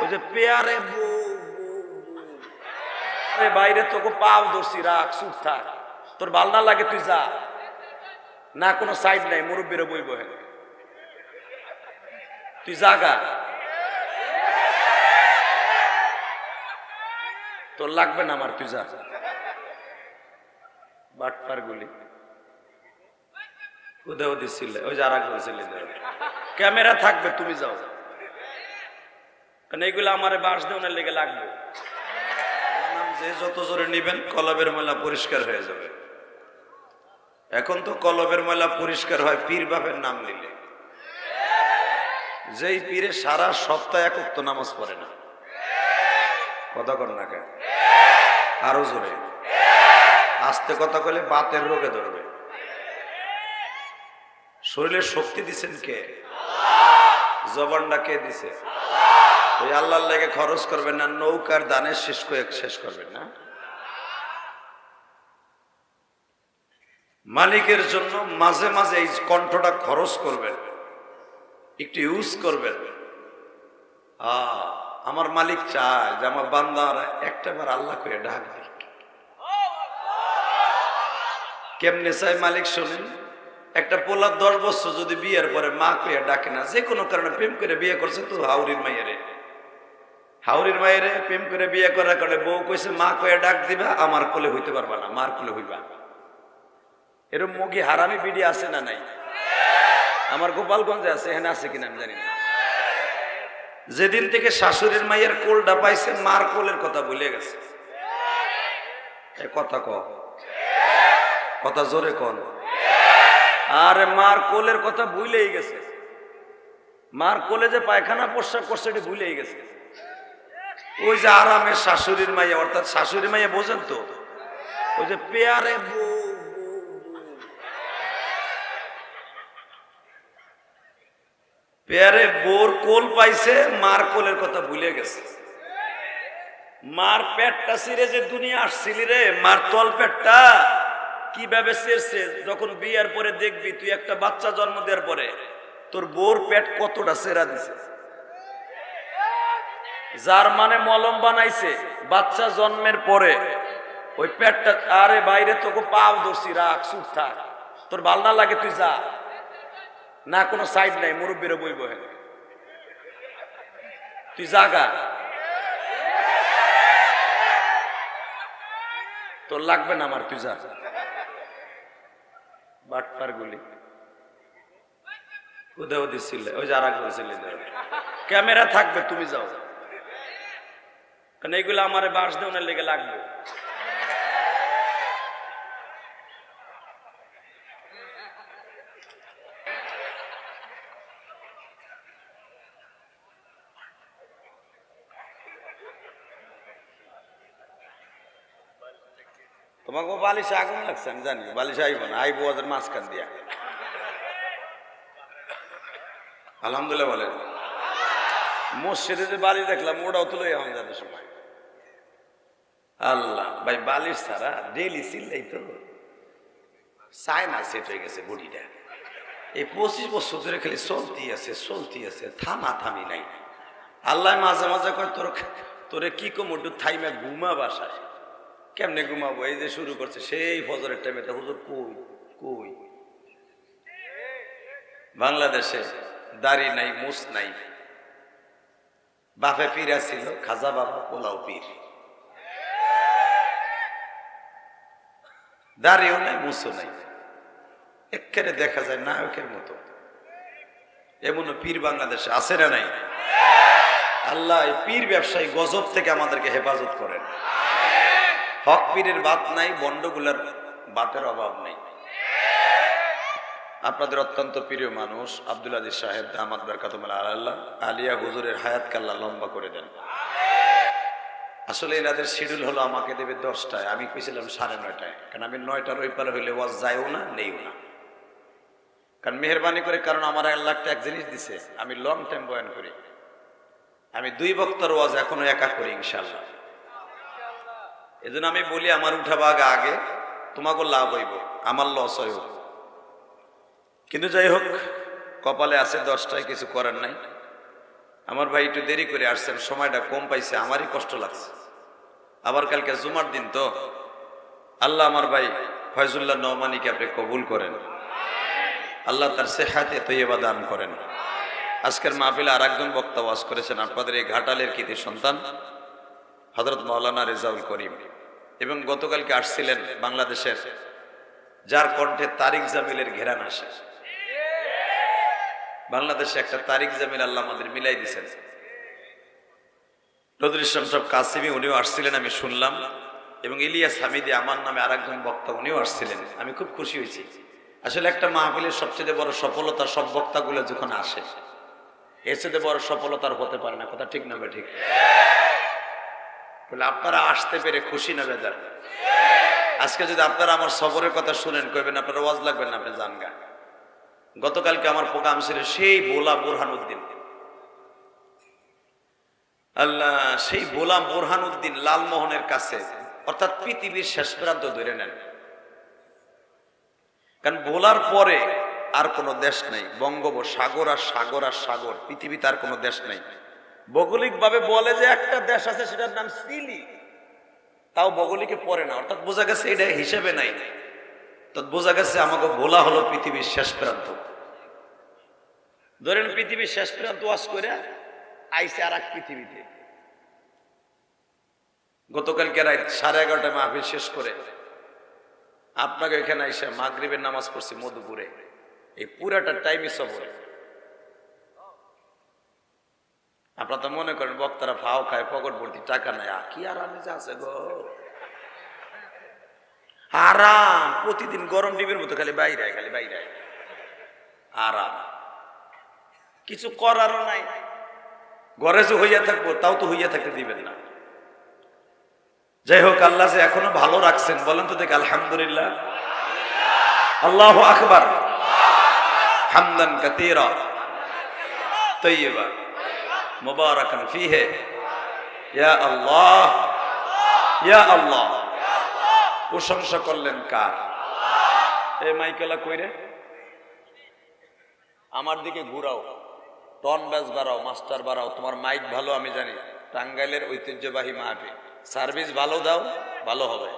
ওই যে পেয়ারে। আরে বাইরে তোকে পাও দোষী রাখ, চুপ থাক। তোর ভালো না লাগে, তুই যা। না, কোনো সাইড নাই মুরব্বীরে বই বহে তুই জাগা তোর লাগবে না আমার, তুই যা। বাটপার গুলি। কোথাও দিছিলে, ওই যারা করেছিলে ক্যামেরা থাকবে, তুমি যাও। কারণ এইগুলো আমার বাস দেওয়ার লেগে লাগবে। যে যত জোরে নিবেন, কলবের ময়লা পরিষ্কার হয়ে যাবে। এখন তো কলবের ময়লা পরিষ্কার হয়, পীর বাপের নাম নিলে। যেই পীরে সারা সপ্তাহ এক উক্ত নামাজ পড়ে না। কথা কর না কেন? আরও জোরে। আস্তে কথা কলে বাতের রোগে ধরবে। শরীরে শক্তি দিছেন কে? জবানটা কে দিছে? ওই আল্লাহর লেগে খরচ করবেন না, নৌকার দানে শেষ করে শেষ করবেন না। মালিকের জন্য মাঝে মাঝে এই কণ্ঠটা খরচ করবেন, একটু ইউজ করবেন। আমার মালিক চায় যে আমার বান্দারা একটা বার আল্লাহ করে ডাক দিক। কেমনে চাই মালিক শোনেন? একটা পোলা দশ বছর যদি বিয়ের পরে মা কইয়া ডাকে না, যে কোনো কারণে প্রেম করে বিয়ে করছে তো হাউরির মাইয়ারে। হাউরির মায়েরে প্রেম করে বিয়ে করার কারণে বউ কইছে, মা কইয়া ডাক দিবা, আমার কোলে হইতে পারবা না, মার কোলে হইবা। এরকম মুগি হারামি বিডি আছে না নাই? আমার গোপালগঞ্জে আছে, এখানে আছে কিনা আমি জানি না। যেদিন থেকে শাশুড়ির মায়ের কোলটা পাইছে, মার কোলের কথা ভুলে গেছে। কথা ক। কথা জোরে কন। আরে মার কোলের কথা ভুলেই গেছে। মার কোলে যে পায়খানা পোশাক করছে এটি ভুলেই গেছে। ওই যে আরামের শাশুড়ির মাইয়া, অর্থাৎ শাশুড়ি মাইয়া বোঝেন তো? ওই যে পেয়ারে। পেয়ারে বোর কোল পাইছে, মার কোলের কথা ভুলে গেছে। মার পেটটা ছিঁড়ে যে দুনিয়া আসছিলি রে, মার তল পেটটা কীভাবে ছেড়ছে? যখন বিয়ার পরে দেখবি, তুই একটা বাচ্চা জন্ম দেওয়ার পরে তোর বোর পেট কতটা সেরা দিছে? যার মানে মলম বানাইছে, বাচ্চা জন্মের পরে। ওই পেটটা, আরে বাইরে তোকে পাও দোষী রাখ, চুপ থাক। তোর ভালো না লাগে, তুই যা। না, কোনো সাইড নাই, মুরব্বীরে বহে। তুই জাগা তোর লাগবে না আমার, তুই যা। বাটপার গুলি। কোথাও দিছিলে, ওই যারা করেছিলে ক্যামেরা থাকবে, তুমি যাও। কারণ এইগুলো আমার বাস দেওয়ার লেগে লাগবে তোমাকে বালিশে আগুন লাগছে আমি জানি বালিশে আইব না আইব ওদের মাঝখান দিয়া আলহামদুলিল্লাহ বলেন মসজিদে যে বালি দেখলাম, ওটাও তুলে এখন যাবে সময়। আল্লাহ, ভাই বালিশ ছাড়া ডেলি চিল্লাই তো। চায় না সেট হয়ে গেছে বডিটা। এই পঁচিশ বছর ধরে খালি চলতি আছে চলতি আছে, থামা থামি নাই। আল্লাহ মাঝে মাঝে কয়, তোর, তোরে কি কম, একটু থাইমা ঘুমা বাসায়। কেমনে ঘুমাবো? এই যে শুরু করছে, সেই ফজরের টাইমে তা হুজুর কই কই? বাংলাদেশে দাড়ি নাই মুস নাই। বাপে পীর ছিল খাজা বাবা, পোলাও পীর। দাড়িও নাই মুসও নাই। একেবারে দেখা যায় নায়কের মতো। এমনও পীর বাংলাদেশে আছে না নাই? আল্লাহ পীর ব্যবসায়ী গজব থেকে আমাদেরকে হেফাজত করেন। হক পীরের বাত নাই, বন্ডগুলার বাতের অভাব নেই। আপনাদের অত্যন্ত প্রিয় মানুষ আব্দুল আজিজ সাহেব দামাদ বরকাতুল আল্লাহ, আলিয়া হুজুরের হায়াত কাল্লা লম্বা করে দেন। আসলে এনাদের শিডিউল হলো আমাকে দেবে দশটায়, আমি কইছিলাম সাড়ে নয়টায়। কারণ আমি নয়টার ওই পারে হইলে ওয়াজ যায়ও না নেইও না। কারণ মেহরবানি করে, কারণ আমার আল্লাহটা এক জিনিস দিছে, আমি লং টাইম বয়ান করি। আমি দুই বক্তার ওয়াজ এখনও একা করি ইনশাল্লাহ এজন্য আমি বলি, আমার উঠা বাঘ আগে তোমাকে লাভ হইব, আমার লস হইব। কিন্তু যাই হোক, কপালে আছে দশটায়, কিছু করার নাই। আমার ভাই একটু দেরি করে আসছেন, সময়টা কম পাইছে, আমারই কষ্ট লাগছে। আবার কালকে জুমার দিন তো। আল্লাহ আমার ভাই ফয়জুল্লাহ নৌমানিকে আপনি কবুল করেন। আল্লাহ তার সেহাতে তৈবা দান করেন। আজকের মাহফিলে আর একজন বক্তা ওয়াজ করেছেন, আপনাদের এই ঘাটালের কৃতি সন্তান হজরত মৌলানা রেজাউল করিম। এবং গতকালকে আসছিলেন বাংলাদেশের, যার কণ্ঠে তারিক জামিলের ঘেরান আসে। বাংলাদেশে একটা তারিক জামিল আল্লাহ আমাদের মিলাই দিছেন নজরুল ইসলাম সব কাসিমি, উনিও আসছিলেন, আমি শুনলাম। এবং ইলিয়াস হামিদি, আমার নামে আর একজন বক্তা, উনিও আসছিলেন। আমি খুব খুশি হয়েছি। আসলে একটা মাহফিলের সবচেয়ে বড় সফলতা সব বক্তাগুলো যখন আসে, এর চেয়ে বড় সফলতার হতে পারে না। কথা ঠিক না ঠিক? বলে, আপনারা আসতে পেরে খুশি না বেজার? আজকে যদি আপনারা আমার সফরের কথা শুনেন, কইবেন, আপনারা ওয়াজ লাগবেন না, আপনি জান গা গতকালকে আমার প্রোগ্রাম ছিল সেই বোলা বোরহান উদ্দিন আল্লাহ, সেই বোলা বোরহান উদ্দিন লালমোহনের কাছে, অর্থাৎ পৃথিবীর শেষ প্রান্ত ধরে নেন। কারণ বোলার পরে আর কোনো দেশ নেই বঙ্গোপ সাগর আর সাগর আর সাগর, পৃথিবীতে আর কোনো দেশ নেই। ভৌগোলিক ভাবে বলে যে একটা দেশ আছে, সেটার নাম সিলি। তাও ভৌগোলিকে পড়ে না, অর্থাৎ বোঝা গেছে এটা হিসেবে নাই। তো বোঝা গেছে আমাকে ভোলা হলো পৃথিবীর শেষ প্রান্ত। ধরেন পৃথিবীর শেষ প্রান্ত ওয়াজ করে আইসে আর এক পৃথিবীতে। গতকালকে রাত সাড়ে এগারোটায় মাহফিল শেষ করে আপনাকে এখানে এসে মাগরিবের নামাজ পড়ছি মধুপুরে। এই পুরাটা টাইমই সবরে। আপনারা তো মনে করেন বক্তারা ফাও খায়, পকেট ভর্তি, টাকা নেয়। কি আর আমি আছে গো। আরাম প্রতিদিন গরম ডিমের মতো খালি বাইরে খালি বাইরে আরাম কিছু করারও নাই। ঘরে যে হইয়া থাকব, তাও তো হইয়া থাকতে দিবেন না। যাই হোক আল্লাহ যে এখনও ভালো রাখছেন, বলেন তো দেখ, আলহামদুলিল্লাহ। আল্লাহ আকবার। হামদান কাতিরা। তৈবা মুবারাকান ফিহে। ইয়া আল্লাহ। ইয়া আল্লাহ। প্রশংসা করলেন কার? এ মাইকেলা কইরে আমার দিকে ঘুরাও, টন ব্যাস বাড়াও, মাস্টার বাড়াও, তোমার মাইক ভালো, আমি জানি। টাঙ্গাইলের ঐতিহ্যবাহী মাহফিল সার্ভিস ভালো দাও, ভালো হবে।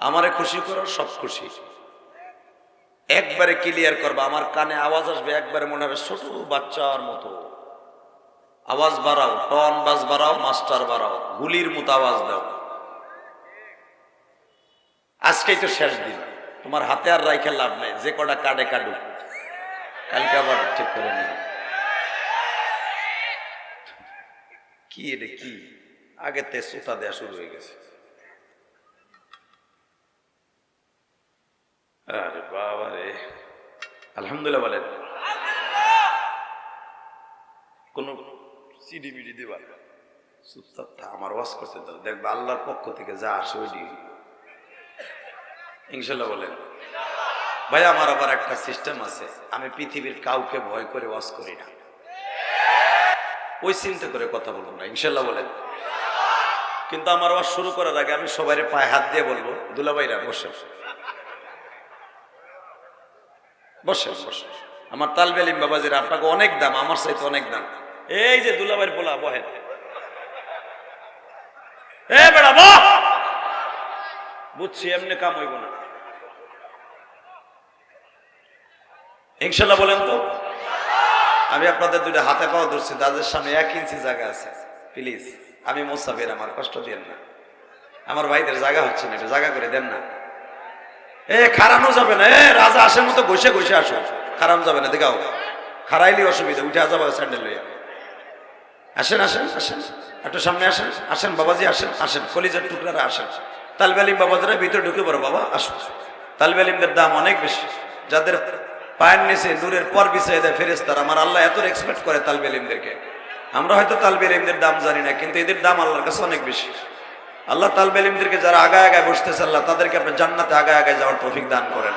আমারে খুশি করো, সব খুশি। একবারে ক্লিয়ার করবা, আমার কানে আওয়াজ আসবে, একবারে মনে হবে ছোট বাচ্চার মতো। আওয়াজ বাড়াও, টন বাস বাড়াও, মাস্টার বাড়াও, গুলির মতো আওয়াজ দাও। আজকেই তো শেষ দিন। তোমার হাতে আর রাইখে লাভ নেই যে কটা কাটে কাটুক। কালকে আবার ঠিক করে নিও। কি এটা কি? আগে তে সুতা দেওয়া শুরু হয়ে গেছে। আরে বাবা রে। আলহামদুলিল্লাহ বলেন। কোন সিডি বিডি দিবা? চুপচাপ থা, আমার ওয়াজ করতে দেখবে আল্লাহর পক্ষ থেকে যা আসে ওই ইনশাল্লাহ বলেন। ভাই, আমার আবার একটা সিস্টেম আছে। আমি পৃথিবীর কাউকে ভয় করে ওয়াজ করি না। ওই চিন্তা করে কথা বলব না, ইনশাল্লাহ বলেন। কিন্তু আমার ওয়াজ শুরু করার আগে আমি সবাই পায়ে হাত দিয়ে বলব, দুলাভাইরা, বসে। বসে বসে। আমার তালবেলিম বাবাজির, আপনাকে অনেক দাম, আমার সাথে অনেক দাম। এই যে দুলাভাইয়ের পোলা, বহেন। এ বেড়া বুঝছি, এমনি কাম হইব না। ইনশাল্লাহ বলেন তো। আমি আপনাদের দুটো হাতে পাওয়া ধরছি তাদের সামনে এক ইঞ্চি জায়গা আছে। প্লিজ আমি মোসাফির আমার কষ্ট দিয়েন না। আমার ভাইদের জায়গা হচ্ছে না এটা জায়গা করে দেন না। এ খারানো যাবে না। এ, রাজা আসের মতো ঘষে ঘষে আসো। খারানো যাবে না, দেখাও। খারাইলি অসুবিধা, উঠে যাব স্যান্ডেল লইয়া। আসেন আসেন আসেন। একটু সামনে আসেন আসেন, বাবাজি আসেন আসেন। কলিজার টুকরারা আসেন। তালবেলিম বাবাজিরা ভিতরে ঢুকে পড়ো, বাবা, আসো। তালবেলিমদের দাম অনেক বেশি। যাদের পায়ের নিচে দূরের পর বিছিয়ে দেয় ফেরেস্তার আমার আল্লাহ এত এক্সপেক্ট করে তালবেলিমদেরকে আমরা হয়তো তালবেলিমদের দাম জানি না, কিন্তু এদের দাম আল্লাহর কাছে অনেক বেশি। আল্লাহ তালবেলিমদেরকে যারা আগায় আগায় বসতেছে, আল্লাহ তাদেরকে আপনার জান্নাতে আগায় আগায় যাওয়ার তৌফিক দান করেন।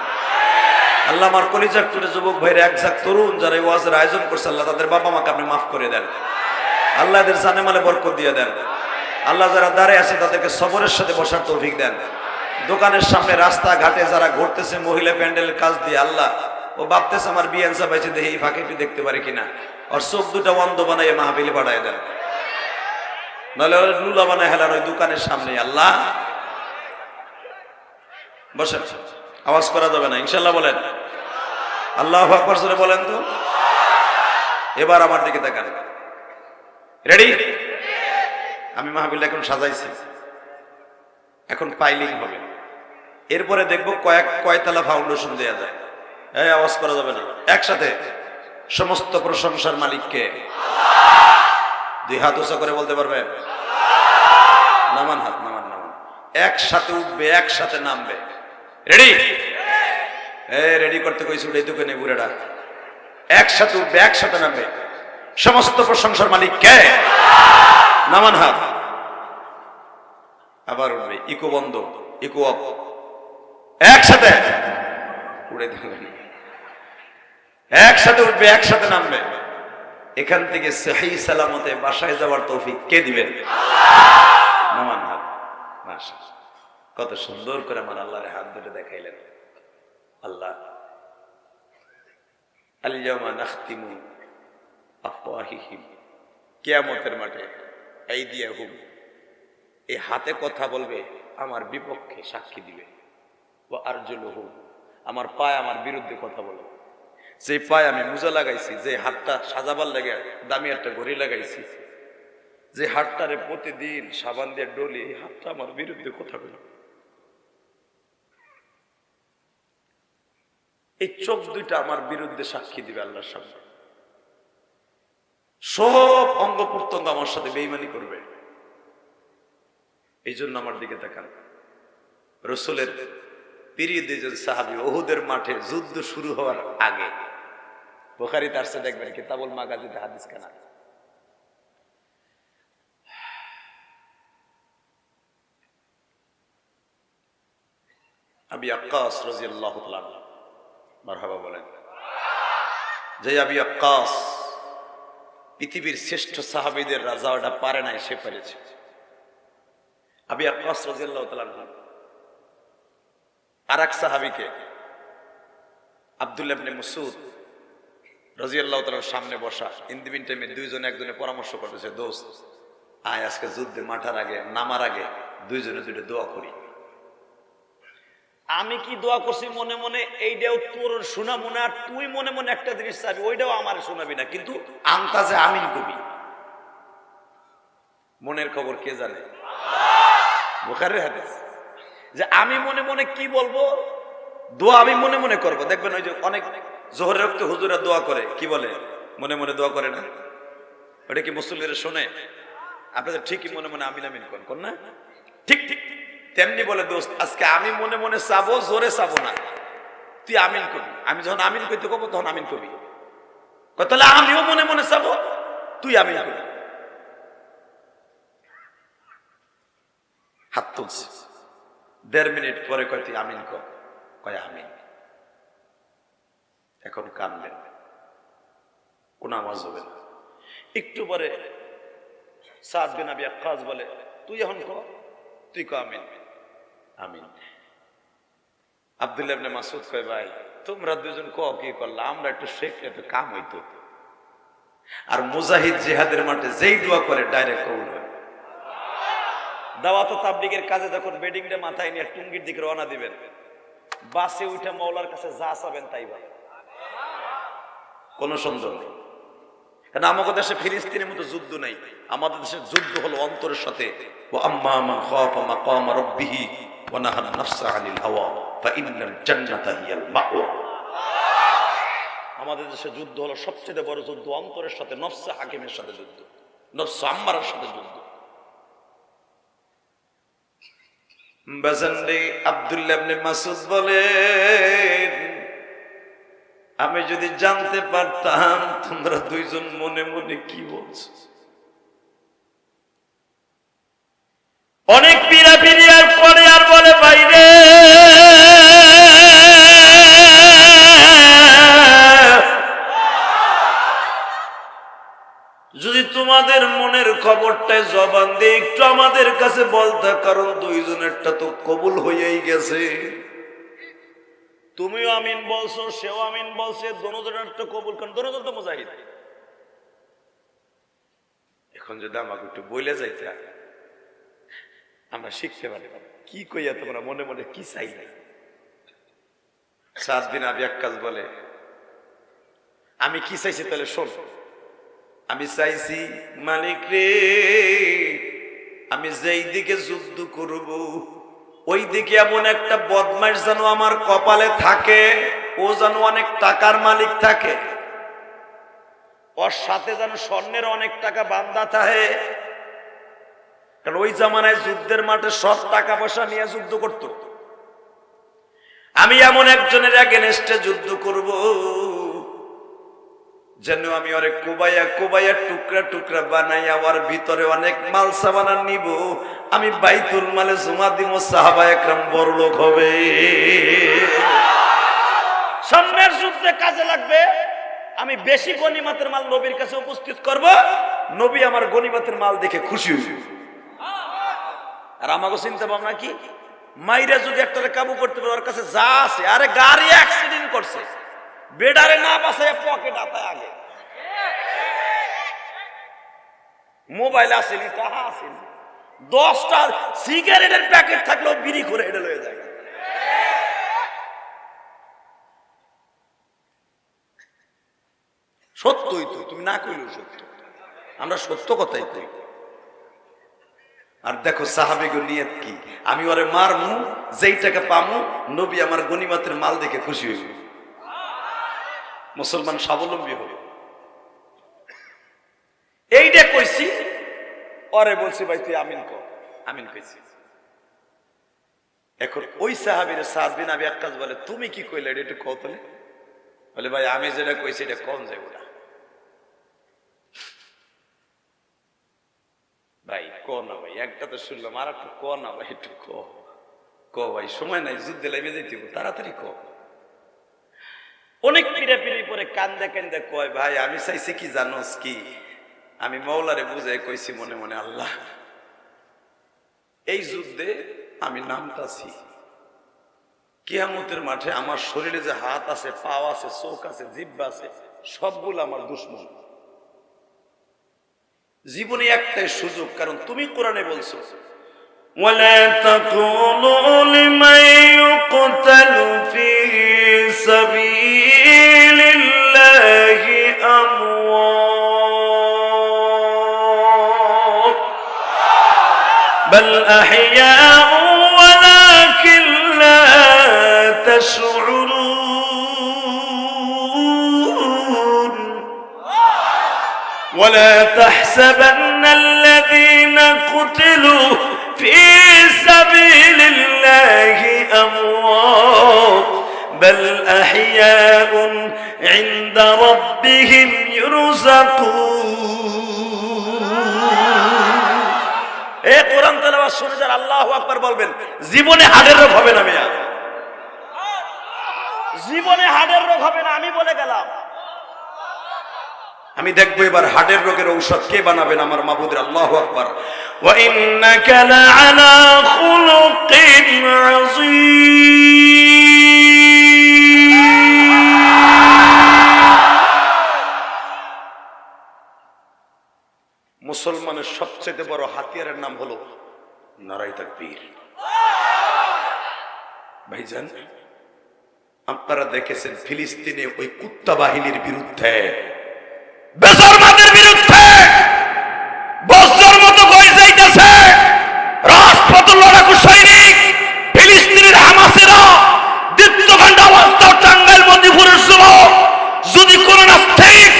আল্লাহ আমার কলিজার টুরে যুবক ভাইয়ের এক ঝাঁক তরুণ যারা ওয়াজের আয়োজন করছে, আল্লাহ তাদের বাবা মাকে আপনি মাফ করে দেন। আল্লাহ এদের জানে মালে বরকত দিয়ে দেন। আল্লাহ যারা দাঁড়িয়ে আছে, তাদেরকে সবরের সাথে বসার তৌফিক দেন। দোকানের সামনে রাস্তা ঘাটে যারা ঘুরতেছে, মহিলা প্যান্ডেলের কাজ দিয়ে আল্লাহ ও ভাবতেছে আমার বিয়ান সাবাইছে দেখে এই ফাঁকে দেখতে পারে কিনা। ওর চোখ দুটা অন্ধ বানাই মাহাবিলে পাঠায় দেন নাহলে ওর লুলা বানায় হেলার ওই দোকানের সামনে, আল্লাহ। বসেন, আওয়াজ করা যাবে না, ইনশাল্লাহ বলেন। আল্লাহ আকবর জোরে বলেন তো। এবার আমার দিকে দেখান রেডি আমি মাহবিল এখন সাজাইছি। এখন পাইলিং হবে। এরপরে দেখব কয়েক কয়তলা ফাউন্ডেশন দেওয়া যায়। এই, আওয়াজ করা যাবে না। একসাথে। সমস্ত প্রশংসার মালিককে। দুই হাত উঁচা করে বলতে পারবেন নামান হাত, নামান নামান। একসাথে উঠবে, একসাথে নামবে। রেডি রেডি করতে কইছি উঠে দোকানে বুড়েটা একসাথে উঠবে, একসাথে নামবে। সমস্ত প্রশংসার মালিক কে নামান হাত। আবার উঠবে। ইকো বন্ধ, ইকো অপ একসাথে। উড়ে দেবে একসাথে উঠবে একসাথে নামবে। এখান থেকে সহি সালামতে বাসায় যাওয়ার তৌফিক কে দিবেন? নামান হাত কত সুন্দর করে আমার আল্লাহর হাত ধরে দেখাইলেন। আল্লাহ আলিয়ামা নাখতিমু আফওয়াহিহিম কিয়ামতের মাঠে এই দিয়ে হুম এই হাতে কথা বলবে আমার বিপক্ষে সাক্ষী দিবে। ও আরজুল হুম আমার পায়ে আমার বিরুদ্ধে কথা বলবে। যে পায়ে আমি মোজা লাগাইছি, যে হাতটা সাজাবার লাগে, দামি একটা ঘড়ি লাগাইছি, যে হাতটারে প্রতিদিন সাবান দিয়ে ডলি, এই হাতটা আমার বিরুদ্ধে কথা বলবে এই চোখ দুইটা আমার বিরুদ্ধে সাক্ষী দিবে আল্লাহর সামনে। সব অঙ্গ প্রত্যঙ্গ আমার সাথে বেইমানি করবে। এই জন্য আমার দিকে তাকান। রসুলের পিরিয়ে দিয়েছেন সাহাবি ওহুদের মাঠে যুদ্ধ শুরু হওয়ার আগে। বোখারি তার সাথে দেখবেন কিতাবুল মাগাজিতে হাদিস কেনা। আবি আক্কাস রাজিয়াল্লাহু তাআলা মারহাবা বলেন। যে আবি আক্কাস পৃথিবীর শ্রেষ্ঠ সাহাবীদের রাজা ওটা পারে নাই, সে পেরেছে। আবি আক্কাস রাজিয়াল্লাহু তাআলা আর এক সাহাবিকে, আব্দুল্লাহ ইবনে মাসউদ রাজিয়াল্লাহু তাআলার সামনে বসা। ইন্দিবিন টাইমে দুইজন একজনে পরামর্শ করতেছে, দোস্ত, আয় আজকে যুদ্ধে মাঠার আগে, নামার আগে দুইজনে দুইটা দোয়া করি। আমি কি দোয়া করছি মনে মনে? এইটাও তোর শোনা মনে আর তুই মনে মনে একটা জিনিস চাবি, ওইটাও আমার শোনাবি না, কিন্তু আন্তাজে আমিন কবি। মনের খবর কে জানে? বোখারের হাদিস। যে আমি মনে মনে কি বলব? দোয়া আমি মনে মনে করব। দেখবেন ওই যে অনেক জোহরের রক্ত হুজুরা দোয়া করে। কি বলে? মনে মনে দোয়া করে না? ওটা কি মুসল্লিরা শোনে? আপনাদের ঠিকই মনে মনে আমিন আমিন করেন কর না? ঠিক ঠিক। তেমনি বলে দোস্ত আজকে আমি মনে মনে চাবো জোরে চাবো না। তুই আমিন কবি আমি যখন আমিন করতে কবো তখন আমিন কয়, তাহলে আমিও মনে মনে চাবো তুই আমিন কবি হাত তুলছে। দেড় মিনিট পরে কয়, তুই আমিন কয়, আমিন। এখন কানলেন। কোন আওয়াজ হবে না। একটু পরে সাদ বিন আবি আক্কাস বলে, তুই এখন কর? তুই ক আমিন। আমিন। আব্দুল্লাহ মাসুদ কয়, ভাই, তোমরা দুজন ক কি করলা? আমরা একটু শেখলে তো কাম হইতো। আর মুজাহিদ জিহাদের মাঠে যেই দোয়া করে, ডাইরেক্ট কবুল হয়। দাওয়াত ও তাবলিগের কাজে যখন বেডিংটা মাথায় নিয়ে টুঙ্গির দিকে রওনা দিবেন, বাসে উঠে মৌলার কাছে যা চাবেন তাই পাবেন। কোনো সন্দেহ নেই। কারণ আমাদের দেশে ফিলিস্তিনের মতো যুদ্ধ নেই। আমাদের দেশের যুদ্ধ হলো অন্তরের সাথে। ও আম্মা নাফসা আনিল হাওয়া ফাইন্নাল জান্নাতা মাওয়া। আমাদের দেশে যুদ্ধ হলো সবচেয়ে বড় যুদ্ধ, অন্তরের সাথে, নফসে হাকিমের সাথে যুদ্ধ, নফসে আম্মারের সাথে যুদ্ধ। আমি যদি জানতে পারতাম তোমরা দুইজন মনে মনে কি বলছো। অনেক পিড়া পিড়িয়ার পরে আর বলে বাইরে। তোমাদের মনের খবরটাই জবান দিয়ে একটু আমাদের কাছে বলতে কারণ দুইজনেরটা তো কবুল হয়েই গেছে। তুমিও আমিন বলছো, সেও আমিন বলছে দনোজনের তো কবুল করেন। দনোজন তো মুজাহিদ। এখন যদি আমাকে একটু বলে যাইতে আমরা শিখতে পারি। কি কইয়া তোমরা মনে মনে কি চাই? নাই সাত দিন আবি এক কাজ বলে, আমি কি চাইছি তাহলে শোন। আমি চাইছি, মালিক রে, আমি যেই দিকে যুদ্ধ করব, ওই দিকে এমন একটা বদমাইশ যেন আমার কপালে থাকে, ও যেন অনেক টাকার মালিক থাকে। ওর সাথে যেন স্বর্ণের অনেক টাকা বান্দা থাকে। কারণ ওই জামানায় যুদ্ধের মাঠে সব টাকা পয়সা নিয়ে যুদ্ধ করত। আমি এমন একজনের এগেনস্টে যুদ্ধ করব। যেন আমি ওরে কোবাইয়া কোবাইয়া টুকরা টুকরা বানাইয়া ওর ভিতরে অনেক মাল সাবানা নিব। আমি বাইতুল মালে জমা দিব, সাহাবা একরাম বড় লোক হবে। সামনের যুদ্ধে কাজে লাগবে। আমি বেশি গনিমাতের মাল নবীর কাছে উপস্থিত করব। নবী আমার গনিমাতের মাল দেখে খুশি হইবে। আর আমাকে চিন্তা ভাবনা কি? মাইরা যদি একটা কাবু করতে পারে, ওর কাছে যা আছে, আরে গাড়ি অ্যাক্সিডেন্ট করছে। বেডারে না বাসায় পকেট আতায় আগে। মোবাইল আসেনি, টাকা আসেনি। দশটা সিগারেটের প্যাকেট থাকলেও বিড়ি করে এটা লয়ে যায়। সত্যই তো, তুমি না কইলেও সত্য। আমরা সত্য কথাই কই। আর দেখো সাহাবিগো নিয়ত কি? আমি ওরে মারমু, যেই টাকা পামু, নবী আমার গনিমাতের মাল দেখে খুশি হইব। মুসলমান স্বাবলম্বী হবে। এইটা কইছি, পরে বলছি, ভাই, তুই আমিন কর আমিন কইছি। এখন ওই সাহাবির সাহাবিন আমি এক কাজ বলে, তুমি কি কইলে একটু কত বলে, ভাই, আমি যেটা কইছি এটা কম যাব না। ভাই ক না ভাই, একটা তো শুনলাম আর একটু ক না ভাই, একটু ক ক ভাই, সময় নাই, যুদ্ধে লেগে যেতে তাড়াতাড়ি ক অনেক পিড়ে পিড়ি পরে কান্দে কান্দে কয়, ভাই, আমি চাইছি কি জানোস কি? আমি মৌলারে বুঝাই কইছি মনে মনে আল্লাহ এই যুদ্ধে আমি নামতাছি কিয়ামতের মাঠে আমার শরীরে যে হাত আছে পাও আছে চোখ আছে জিব্বা আছে সবগুলো আমার দুশ্মন জীবনে একটাই সুযোগ কারণ তুমি কোরআনে বলছো ولا تقولوا لمن يقتل في سبيل بل أحياء ولكن لا تشعرون. ولا تحسبن الذين قتلوا في سبيل الله أموات. بل أحياء عند ربهم يرزقون. এ বলবেন রোগ হবে না রোগ হবে না, আমি বলে গেলাম। আমি দেখব এবার হার্টের রোগের ঔষধ কে বানাবেন আমার মাবুদের আল্লাহ আকবার। ওয়া ইন্নাকা লাআলা খুলুকিন আযীম। সবচেয়ে বড় হাতিয়ারের নাম হলো নারাই তাকবীর। ভাইজান, আপনারা দেখেছেন ফিলিস্তিনে ওই কুত্তা বাহিনীর বিরুদ্ধে বিরুদ্ধে বজ্রের মতো বয়ে যাইতেছে রাজপথ লড়াকু সৈনিক ফিলিস্তিনের হামাসেরা দীপ্তখণ্ড অবস্থা টাঙ্গাইল মদিপুরের যুবক যদি কোন নাস্তিক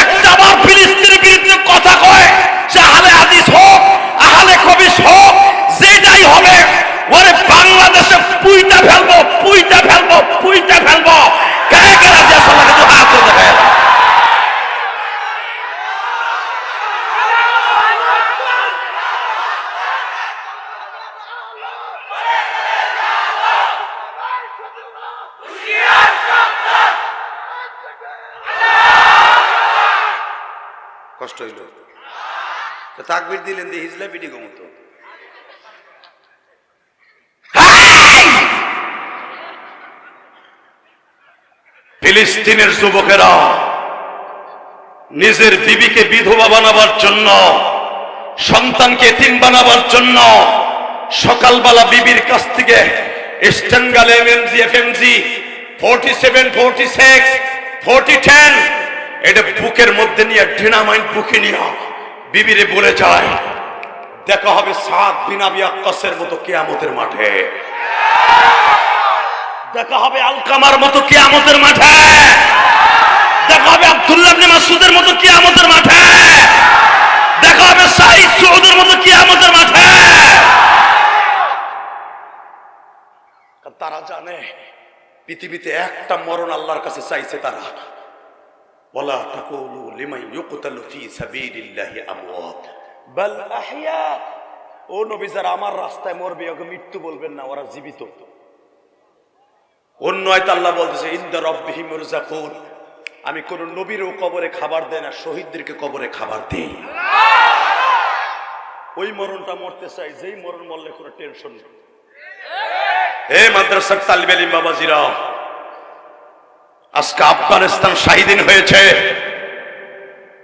একটা বার ফিলিস্তিনের বিরুদ্ধে কথা কয় সে আহলে হাদিস হোক আহলে কবিস হোক যেটাই হবে ওরে বাংলাদেশে পুইটা ফেলব পুইটা ফেলব পুইটা ফেলব কে কে রাজি আছে আমাকে দু হাত করে দেখায় কষ্ট হইল তো তাকবির দিয়ে হিজলা ফিলিস্তিনের যুবকেরা নিজের বিবিকে বিধবা বানাবার জন্য, সন্তানকে এতিম বানাবার জন্য সকালবেলা বিবির কাছ থেকে স্ট্যান্ডাল MMG, FMG, forty seven, forty six, forty ten, এটা বুকের মধ্যে নিয়ে ডিনামাইন বুকে নিয়ে বিবিরে বলে যায়। দেখা হবে সাত বিনাবি আক্কাসের মতো কেয়ামতের মাঠে। দেখা হবে আলকামার মতো কিয়ামতের মাঠে। দেখা হবে আব্দুল্লাহ ইবনে মাসউদের মতো কিয়ামতের মাঠে। দেখা হবে সাইদ সৌদের মতো কিয়ামতের মাঠে। তারা জানে, পৃথিবীতে একটা মরণ আল্লাহর কাছে চাইছে তারা। ওয়ালা তাকুলু লিমান ইউকতালু ফি সাবিলিল্লাহি আমওয়াত। ও নবী যারা আমার রাস্তায় মরবে, ওকে মৃত্যু বলবেন না, ওরা জীবিত। অন্য আল্লাহ বলতেছে, ইন্দা রব্বিহিম আমি কোন নবীরও কবরে খাবার দেয় না, শহীদদেরকে কবরে খাবার দেই। ওই মরণটা মরতে চাই, যেই মরণ মরলে কোনো টেনশন হে মাদ্রাসার তালিবেলিম বাবাজিরা, আজকে আফগানিস্তান শাহিদিন হয়েছে।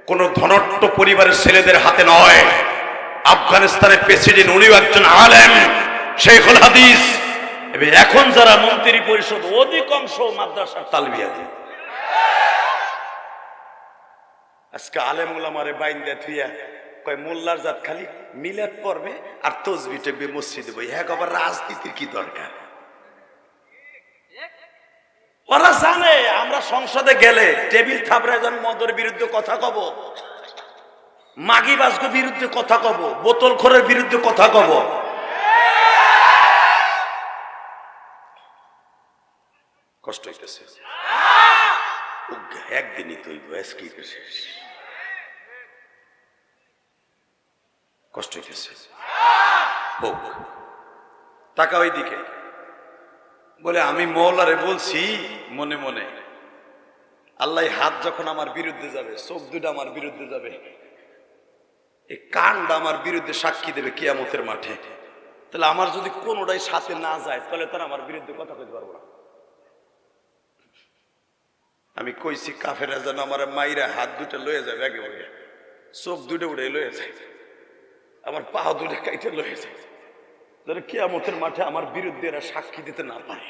কোন ধনট্ট পরিবারের ছেলেদের হাতে নয়। আফগানিস্তানের প্রেসিডেন্ট উনিও একজন আলেম, শেখুল হাদিস। এখন যারা মন্ত্রী পরিষদ অধিকাংশ মাদ্রাসার তালবিয়াদি। আজকে আলেম উলামারে বাইন দিয়ে থুইয়া কয়, মোল্লার জাত খালি মিলাদ পড়বে আর তসবি টেকবে মসজিদে বই হ্যাঁ আবার রাজনীতির কি দরকার? ওরা জানে, আমরা সংসদে গেলে টেবিল থাপড়ায় যেন মদের বিরুদ্ধে কথা কব। মাগি বাসগো বিরুদ্ধে কথা কব, বোতল খোরের বিরুদ্ধে কথা কব। কষ্ট হইতেছে। একদিনই তো আজকে শেষ। কষ্ট হইতেছে। হোক টাকা ওই দিকে বলে, আমি মৌলারে বলছি, মনে মনে, আল্লাহ হাত যখন আমার বিরুদ্ধে যাবে, চোখ দুটা আমার বিরুদ্ধে যাবে, এই কানটা আমার বিরুদ্ধে সাক্ষী দেবে কিয়ামতের মাঠে। তাহলে আমার যদি কোনোটাই সাথে না যায়, তাহলে তারা আমার বিরুদ্ধে কথা কইতে পারব না। আমি কইছি কাফেরা যেন আমার মাইরা হাত দুটো লয়ে যাবে একেবারে চোখ দুটো উঠে লয়ে যায়। আমার পা দুটো কাইটে লয়ে যায়। যেন কেয়ামতের মাঠে আমার বিরুদ্ধে এরা সাক্ষী দিতে না পারে।